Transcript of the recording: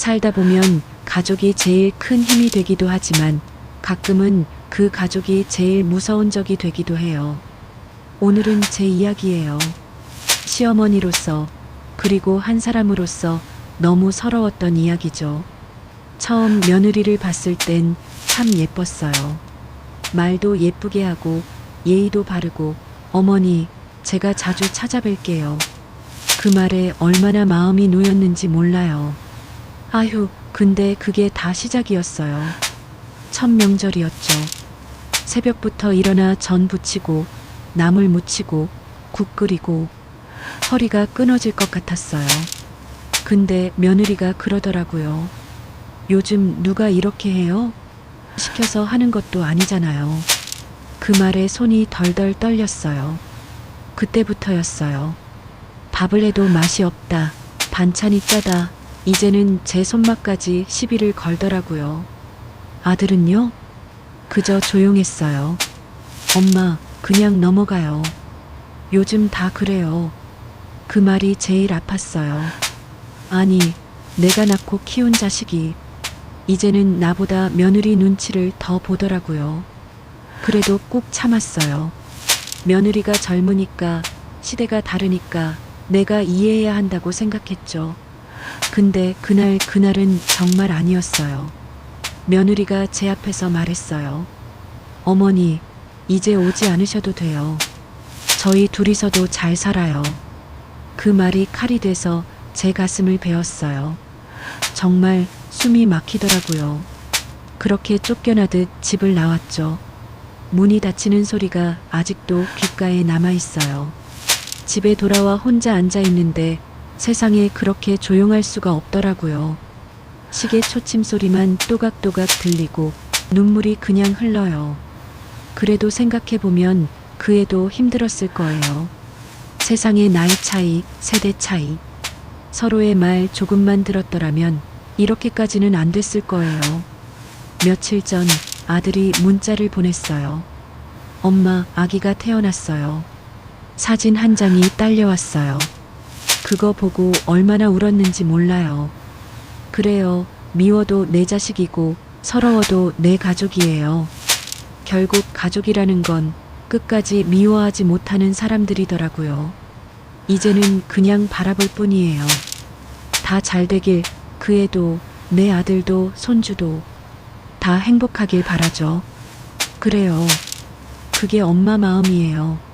살다 보면 가족이 제일 큰 힘이 되기도 하지만 가끔은 그 가족이 제일 무서운 적이 되기도 해요. 오늘은 제 이야기예요. 시어머니로서 그리고 한 사람으로서 너무 서러웠던 이야기죠. 처음 며느리를 봤을 땐 참 예뻤어요. 말도 예쁘게 하고 예의도 바르고 어머니 제가 자주 찾아뵐게요. 그 말에 얼마나 마음이 놓였는지 몰라요. 아휴 근데 그게 다 시작이었어요. 첫 명절이었죠. 새벽부터 일어나 전 부치고 나물 무치고 국 끓이고 허리가 끊어질 것 같았어요. 근데 며느리가 그러더라고요. 요즘 누가 이렇게 해요? 시켜서 하는 것도 아니잖아요. 그 말에 손이 덜덜 떨렸어요. 그때부터였어요. 밥을 해도 맛이 없다. 반찬이 짜다. 이제는 제 손맛까지 시비를 걸더라고요. 아들은요? 그저 조용했어요. 엄마, 그냥 넘어가요. 요즘 다 그래요. 그 말이 제일 아팠어요. 아니, 내가 낳고 키운 자식이 이제는 나보다 며느리 눈치를 더 보더라고요. 그래도 꾹 참았어요. 며느리가 젊으니까, 시대가 다르니까 내가 이해해야 한다고 생각했죠. 근데 그날 그날은 정말 아니었어요. 며느리가 제 앞에서 말했어요. 어머니, 이제 오지 않으셔도 돼요. 저희 둘이서도 잘 살아요. 그 말이 칼이 돼서 제 가슴을 베었어요. 정말 숨이 막히더라고요. 그렇게 쫓겨나듯 집을 나왔죠. 문이 닫히는 소리가 아직도 귓가에 남아 있어요. 집에 돌아와 혼자 앉아 있는데 세상에 그렇게 조용할 수가 없더라고요. 시계 초침 소리만 또각또각 들리고 눈물이 그냥 흘러요. 그래도 생각해보면 그 애도 힘들었을 거예요. 세상의 나이 차이, 세대 차이. 서로의 말 조금만 들었더라면 이렇게까지는 안 됐을 거예요. 며칠 전 아들이 문자를 보냈어요. 엄마, 아기가 태어났어요. 사진 한 장이 딸려왔어요. 그거 보고 얼마나 울었는지 몰라요. 그래요. 미워도 내 자식이고 서러워도 내 가족이에요. 결국 가족이라는 건 끝까지 미워하지 못하는 사람들이더라고요. 이제는 그냥 바라볼 뿐이에요. 다 잘 되길 그 애도 내 아들도 손주도 다 행복하길 바라죠. 그래요. 그게 엄마 마음이에요.